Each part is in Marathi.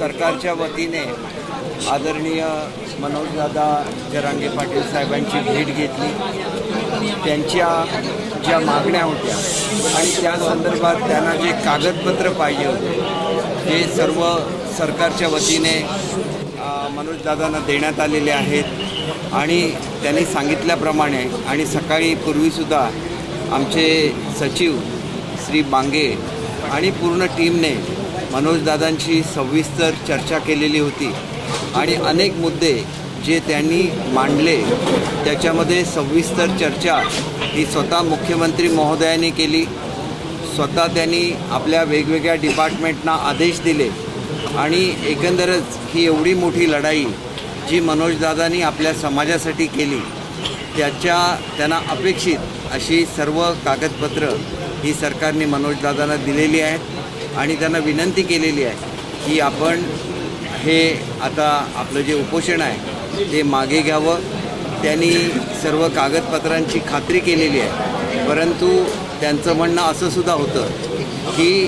सरकारच्या वतीने आदरणीय मनोजदादा जरांगे पाटील साहेबांची भेट घेतली. त्यांच्या ज्या मागण्या होत्या आणि त्या संदर्भात त्यांना जे कागदपत्र पाहिजे होते ते सर्व सरकारच्या वतीने मनोजदादांना देण्यात आलेले आहेत. आणि त्यांनी सांगितल्याप्रमाणे आणि सकाळी पूर्वीसुद्धा आमचे सचिव श्री बांगे आणि पूर्ण टीमने मनोजदादांची सविस्तर चर्चा केलेली होती. आणि अनेक मुद्दे जे त्यांनी मांडले त्याच्यामध्ये सविस्तर चर्चा ही स्वतः मुख्यमंत्री महोदयांनी केली. स्वतः त्यांनी आपल्या वेगवेगळ्या डिपार्टमेंटना आदेश दिले. आणि एकंदरच ही एवढी मोठी लढाई जी मनोजदादांनी आपल्या समाजासाठी केली त्याच्या त्यांना अपेक्षित अशी सर्व कागदपत्र ही सरकारने मनोजदादांना दिलेली आहेत. आणि त्यांना विनंती केलेली आहे की आपण हे आता आपलं जे उपोषण आहे ते मागे घ्यावं. त्यांनी सर्व कागदपत्रांची खात्री केलेली आहे. परंतु त्यांचं म्हणणं असं सुद्धा होतं की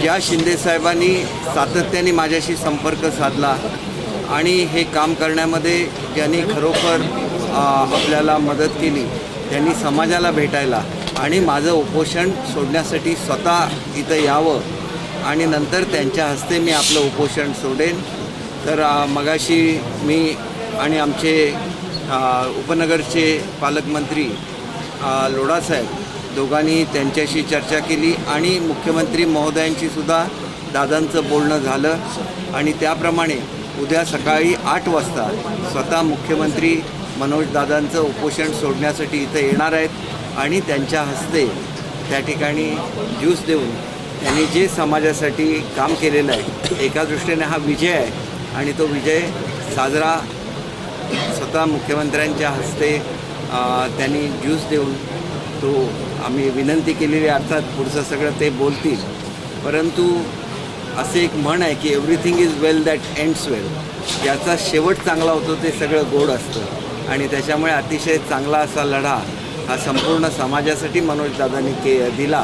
ज्या शिंदेसाहेबांनी सातत्याने माझ्याशी संपर्क साधला आणि हे काम करण्यामध्ये ज्यांनी खरोखर आपल्याला मदत केली त्यांनी समाजाला भेटायला आणि माझं उपोषण सोडण्यासाठी स्वतः इथं यावं आणि नंतर त्यांच्या हस्ते मी आपलं उपोषण सोडेन. तर मगाशी मी आणि आमचे उपनगरचे पालकमंत्री लोडासाहेब लोढासाहेब दोघांनी त्यांच्याशी चर्चा केली आणि मुख्यमंत्री महोदयांशी सुद्धा दादांचं बोलणं झालं. आणि त्याप्रमाणे उद्या सकाळी आठ वाजता स्वतः मुख्यमंत्री मनोजदादांचं उपोषण सोडण्यासाठी इथं येणार आहेत आणि त्यांच्या हस्ते त्या ठिकाणी ज्यूस देऊन त्यांनी जे समाजासाठी काम केलेलं आहे एका दृष्टीने हा विजय आहे आणि तो विजय साजरा स्वतः मुख्यमंत्र्यांच्या हस्ते त्यांनी ज्यूस देऊन तो आम्ही विनंती केलेली अर्थात पुढचं सगळं ते बोलतील. परंतु असे एक म्हण आहे की everything is well that ends well याचा शेवट चांगला होतो ते सगळं गोड असतं. आणि त्याच्यामुळे अतिशय चांगला असा लढा हा संपूर्ण समाजासाठी मनोजदादांनी के दिला.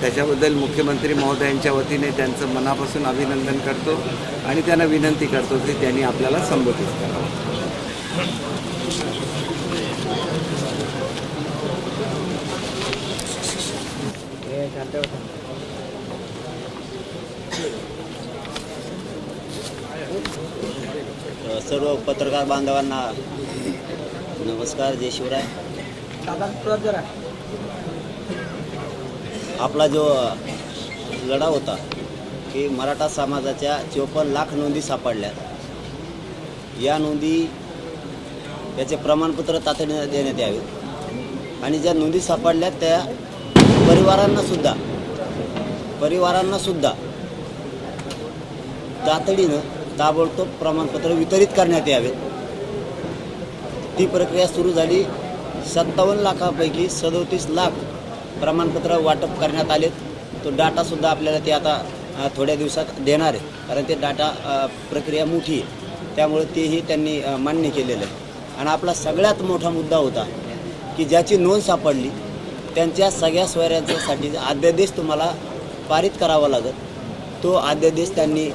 त्याच्याबद्दल मुख्यमंत्री महोदयांच्या वतीने त्यांचं मनापासून अभिनंदन करतो आणि त्यांना विनंती करतो की त्यांनी आपल्याला संबोधित करावं. सर्व पत्रकार बांधवांना नमस्कार जय शिवराय. आपला जो लढा होता की मराठा समाजाच्या चोपन्न लाख नोंदी सापडल्या. या नोंदी याचे प्रमाणपत्र तातडीने देण्यात यावे. आणि ज्या नोंदी सापडल्या त्या परिवारांना सुद्धा परिवारांना सुद्धा तातडीनं ताबडतोब प्रमाणपत्र वितरित करण्यात यावे. ती प्रक्रिया सुरू झाली सत्तावन्न लाखापैकी सदोतीस लाख प्रमाणपत्र वाटप करण्यात आलेत. तो डाटासुद्धा आपल्याला ते आता थोड्या दिवसात देणार आहे. कारण ते डाटा प्रक्रिया मोठी आहे. त्यामुळे तेही त्यांनी मान्य केलेलं आहे. आणि आपला सगळ्यात मोठा मुद्दा होता की ज्याची नोंद सापडली त्यांच्या सगळ्या स्वैरांच्यासाठी अध्यादेश तुम्हाला पारित करावा लागत तो अध्यादेश त्यांनी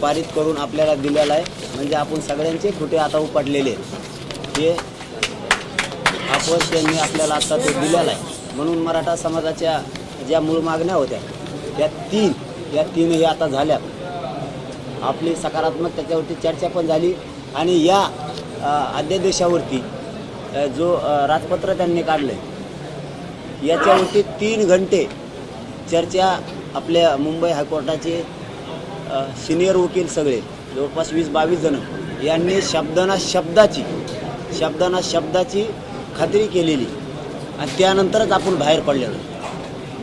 पारित करून आपल्याला दिलेला आहे. म्हणजे आपण सगळ्यांचे खोटे आता उपडलेले हे अपयश त्यांनी आपल्याला आता तो दिलेला आहे. म्हणून मराठा समाजाच्या ज्या मूळ मागण्या होत्या त्या तीन या तीनही आता झाल्या आपली सकारात्मक त्याच्यावरती चर्चा पण झाली आणि या अध्यादेशावरती जो राजपत्र त्यांनी काढलं आहे याच्यावरती तीन घंटे चर्चा आपल्या मुंबई हायकोर्टाचे सिनियर वकील सगळे जवळपास वीस बावीस जण यांनी शब्दाना शब्दाची शब्दाना शब्दाची खात्री केलेली. आणि त्यानंतरच आपण बाहेर पडलेलो.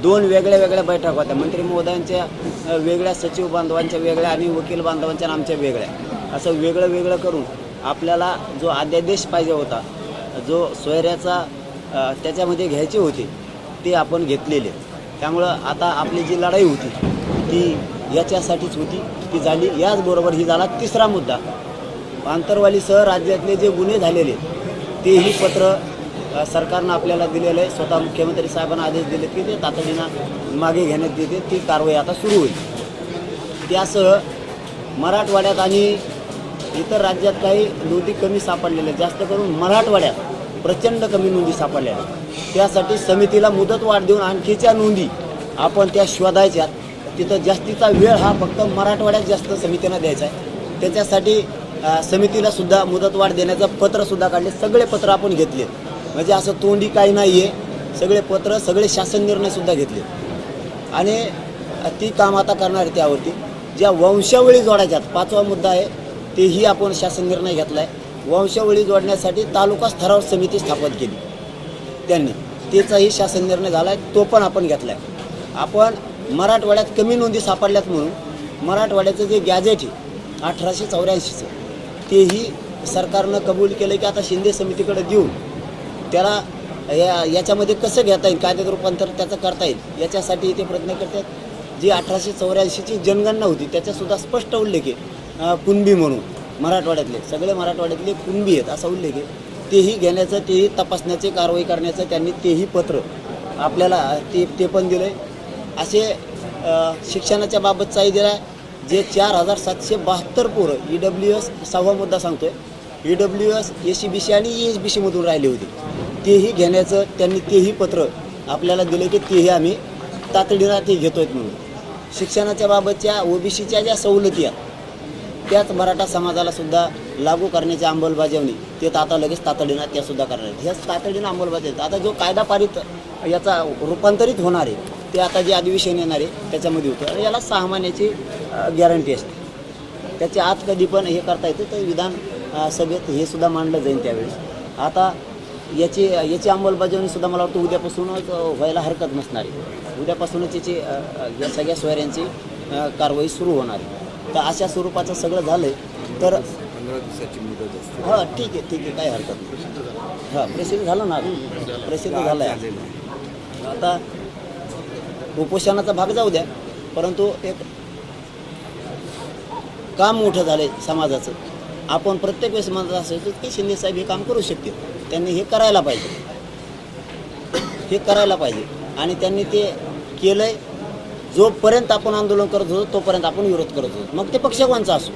दोन वेगळ्या वेगळ्या बैठक होत्या. मंत्री महोदयांच्या वेगळ्या सचिव बांधवांच्या वेगळ्या आणि वकील बांधवांच्या आमच्या वेगळ्या. असं वेगळं वेगळं करून आपल्याला जो अध्यादेश पाहिजे होता जो सोयऱ्याचा त्याच्यामध्ये घ्यायचे होते ते आपण घेतलेले. त्यामुळं आता आपली जी लढाई होती ती याच्यासाठीच होती ती झाली. याचबरोबर ही झाला तिसरा मुद्दा. आंतरवालीसह राज्यातले जे गुन्हे झालेले तेही पत्र सरकारनं आपल्याला दिलेलं आहे. स्वतः मुख्यमंत्री साहेबांना आदेश दिले की ते तातडीनं मागे घेण्यात येते. ती कारवाई आता सुरू होईल. त्यासह मराठवाड्यात आणि इतर राज्यात काही नोंदी कमी सापडलेल्या जास्त करून मराठवाड्यात प्रचंड कमी नोंदी सापडल्या. त्यासाठी समितीला मुदत वाढ देऊन आणखीच्या नोंदी आपण त्या शोधायच्या तिथं जास्तीचा वेळ हा फक्त मराठवाड्यात जास्त समितीनं द्यायचा आहे. त्याच्यासाठी समितीला सुद्धा मुदतवाढ देण्याचं पत्रसुद्धा काढले. सगळे पत्र आपण घेतले म्हणजे असं तोंडी काही नाही आहे सगळे पत्र सगळे शासन निर्णयसुद्धा घेतले. आणि ती काम आता करणार आहे त्यावरती. ज्या वंशावळी जोडायच्यात पाचवा मुद्दा आहे तेही आपण शासन निर्णय घेतला आहे वंशावळी जोडण्यासाठी तालुका स्तरावर समिती स्थापन केली. त्यांनी. त्याचाही शासन निर्णय झाला आहे तो पण आपण घेतला आहे आपण मराठवाड्यात कमी नोंदी सापडल्यात म्हणून मराठवाड्याचं जे गॅजेट आहे अठराशे चौऱ्याऐंशीचं तेही सरकारनं कबूल केलं की आता शिंदे समितीकडे देऊन त्याला या याच्यामध्ये कसं घेता येईल? कायद्यात रूपांतर त्याचं करता येईल? याच्यासाठी ते प्रयत्न करतात. जी अठराशे चौऱ्याऐंशीची जनगणना होती त्याच्यासुद्धा स्पष्ट उल्लेख आहे. कुणबी म्हणून मराठवाड्यातले. सगळे मराठवाड्यातले कुणबी आहेत असा उल्लेख आहे. तेही घेण्याचं तेही तपासण्याचे कारवाई करण्याचं त्यांनी तेही पत्र आपल्याला ते ते पण दिलं आहे असे शिक्षणाच्या बाबतचाही दिला आहे जे चार हजार सातशे बहात्तर पोरं ई डब्ल्यू एस सहावा मुद्दा सांगतोय. E W S A C B C आणि ई एस बी सीमधून राहिले होते. तेही घेण्याचं त्यांनी तेही पत्र आपल्याला दिलं की तेही आम्ही तातडीनं ते घेतो आहेत म्हणून. शिक्षणाच्या बाबतच्या ओबीसीच्या ज्या सवलती आहेत त्याच मराठा समाजाला सुद्धा लागू करण्याची अंमलबजावणी ते आता लगेच तातडीनं त्यासुद्धा करणार आहेत. ह्याच तातडीनं अंमलबजावणी आता जो कायदा पारित याचा रूपांतरित होणार आहे ते आता जे अधिवेशन येणार आहे त्याच्यामध्ये होतं. आणि याला सहा महिन्याची गॅरंटी असते. त्याच्या आत कधी पण हे करता येतं तर विधान सभेत हे सुद्धा मांडलं जाईल त्यावेळेस. आता याची याची अंमलबजावणी सुद्धा मला वाटतं उद्यापासूनच व्हायला हरकत नसणार आहे. उद्यापासूनच याची या सगळ्या सोयऱ्यांची कारवाई सुरू होणार आहे. तर अशा स्वरूपाचं सगळं झालं आहे तर पंधरा दिवसाची मुदत असते. हां ठीक आहे ठीक आहे काही हरकत नाही. हां प्रसिद्ध झालं ना प्रसिद्ध झालं आहे आहे. आता उपोषणाचा भाग जाऊ द्या परंतु एक काम मोठं झालंय समाजाचं. आपण प्रत्येक वेळेस म्हणत असायचो की शिंदे साहेब हे काम करू शकतील. त्यांनी हे करायला पाहिजे. हे करायला पाहिजे. आणि त्यांनी ते केलंय. जोपर्यंत आपण आंदोलन करत होतो तोपर्यंत आपण विरोध करत होतो. मग ते पक्ष असो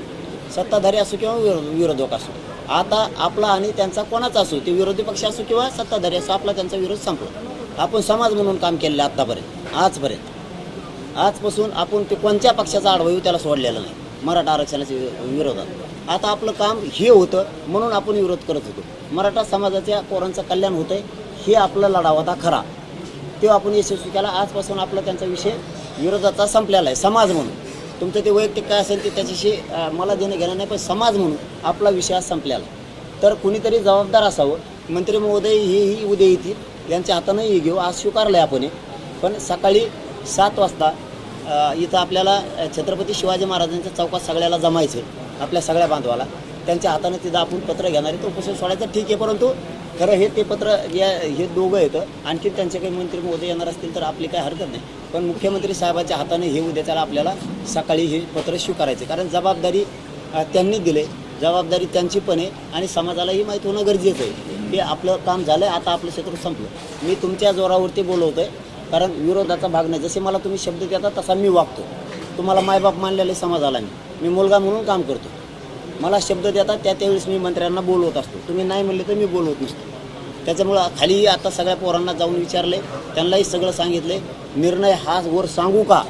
सत्ताधारी असो किंवा विरोध विरोधक असो. आता आपला आणि त्यांचा कोणाचा असो ते विरोधी पक्ष असो किंवा सत्ताधारी असो आपला त्यांचा विरोध संपला. आपण समाज म्हणून काम केलेलं आहे आत्तापर्यंत आजपर्यंत. आजपासून आपण ते कोणत्या पक्षाचा आडवायू त्याला सोडलेला नाही. मराठा आरक्षणाच्या वि- विरोधात. आता आपलं काम हे होतं म्हणून आपण विरोध करत होतो. मराठा समाजाच्या पोरांचं कल्याण होतंय हे आपला लढा होता खरा. तो आपण यशस्वी केला आजपासून आपला त्यांचा विषय विरोधाचा संपलेला आहे. समाज म्हणून. तुमचं ते वैयक्तिक काय असेल ते त्याच्याशी मला देणं घेणं नाही पण समाज म्हणून आपला विषय आज संपलेला तर कुणीतरी जबाबदार असावं. मंत्री महोदय हेही उद्या येतील. यांच्या हातानंही घेऊ. आज स्वीकारलं आहे आपण पण सकाळी सात वाजता इथं आपल्याला छत्रपती शिवाजी महाराजांच्या चौकात सगळ्याला जमायचं आहे आपल्या सगळ्या बांधवाला. त्यांच्या हाताने तिथं आपण पत्र घेणार आहे तो उपोषण सोडायचं ठीक आहे परंतु खरं हे ते पत्र या हे दोघं येतं आणखी त्यांचे काही मंत्री महोदय येणार असतील तर आपली काही हरकत नाही. पण मुख्यमंत्री साहेबाच्या हाताने हे उद्याच्याला आपल्याला सकाळी हे पत्र स्वीकारायचे कारण जबाबदारी त्यांनी दिले जबाबदारी त्यांची पण आहे आणि समाजालाही माहीत होणं गरजेचं आहे. की आपलं काम झालं आता आपलं क्षेत्र संपलं. मी तुमच्या जोरावरती बोलवतो आहे कारण विरोधाचा भाग नाही. जसे मला तुम्ही शब्द देता तसा मी वागतो. तुम्हाला मायबाप मानलेले समाजाला मी. मी मुलगा म्हणून काम करतो. मला शब्द देतात त्या त्यावेळेस मी मंत्र्यांना बोलवत असतो. तुम्ही नाही म्हणले तर मी बोलवत नसतो. त्याच्यामुळं खाली आता सगळ्या पोरांना जाऊन विचारले त्यांनाही सगळं सांगितले. निर्णय हा वर सांगू का?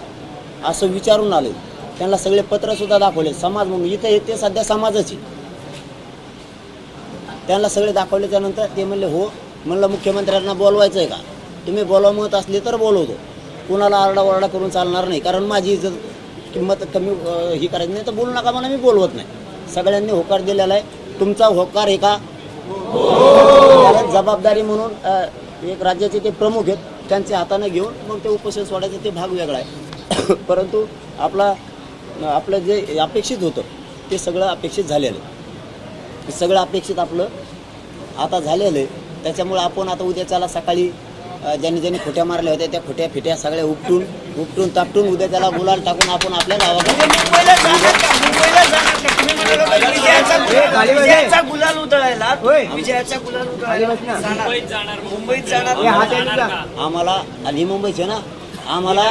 असं विचारून आले. त्यांना सगळे पत्रसुद्धा दाखवले. समाज म्हणून इथं हे ते सध्या समाजाची. त्यांना सगळे दाखवल्याच्यानंतर ते म्हणले हो म्हणलं मुख्यमंत्र्यांना बोलवायचं आहे का? तुम्ही बोलवा म्हणत असले तर बोलवतो. कुणाला आरडाओरडा करून चालणार नाही. कारण माझी इज्जत किंमत कमी ही करायची नाही तर बोलू नका म्हणून मी बोलवत नाही. सगळ्यांनी होकार दिलेला आहे. तुमचा होकार आहे का जबाबदारी म्हणून एक राज्याचे ते प्रमुख आहेत त्यांच्या हाताने घेऊन मग ते उपोषण सोडायचं ते भाग वेगळा आहे. परंतु आपला आपलं जे अपेक्षित होतं ते सगळं अपेक्षित झालेलं आहे. सगळं अपेक्षित आपलं आता झालेलं आहे. त्याच्यामुळं आपण आता उद्याच्याला सकाळी ज्यांनी ज्यांनी खोट्या मारल्या होत्या त्या खोट्या फिट्या सगळ्या उपटून उपटून तापटून उद्या त्याला गुलाल टाकून आपण आपल्या गावात विजयाचा गुलाल उधळायला. विजयाचा गुलाल उधळायला जाणार. मुंबईत जाणार आम्हाला आणि मुंबईचे ना आम्हाला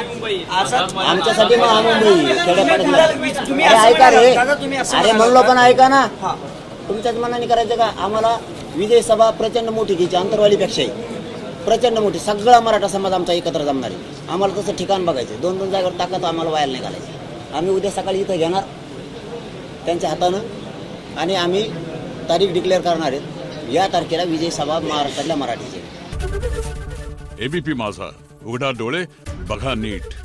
असं आमच्यासाठी महामुंबई खेड्यापाड्यात तुम्ही अरे असं ऐका रे. अरे म्हणाल. पण ऐका ना. तुमच्याच मनाने करायचं का? आम्हाला विजय सभा प्रचंड मोठी घ्यायची अंतरवालीपेक्षाही प्रचंड मोठी. सगळा मराठा समाज आमचा एकत्र जमणार. आहे आम्हाला तसं ठिकाण बघायचं. दोन दोन जागेवर ताकद आम्हाला व्हायला नाही घालायची. आम्ही उद्या सकाळी इथं घेणार. त्यांच्या हातानं. आणि आम्ही तारीख डिक्लेअर करणार आहेत या तारखेला विजय सभा महाराष्ट्रातल्या मराठीची. एबीपी माझा. उघडा डोळे. बघा नीट.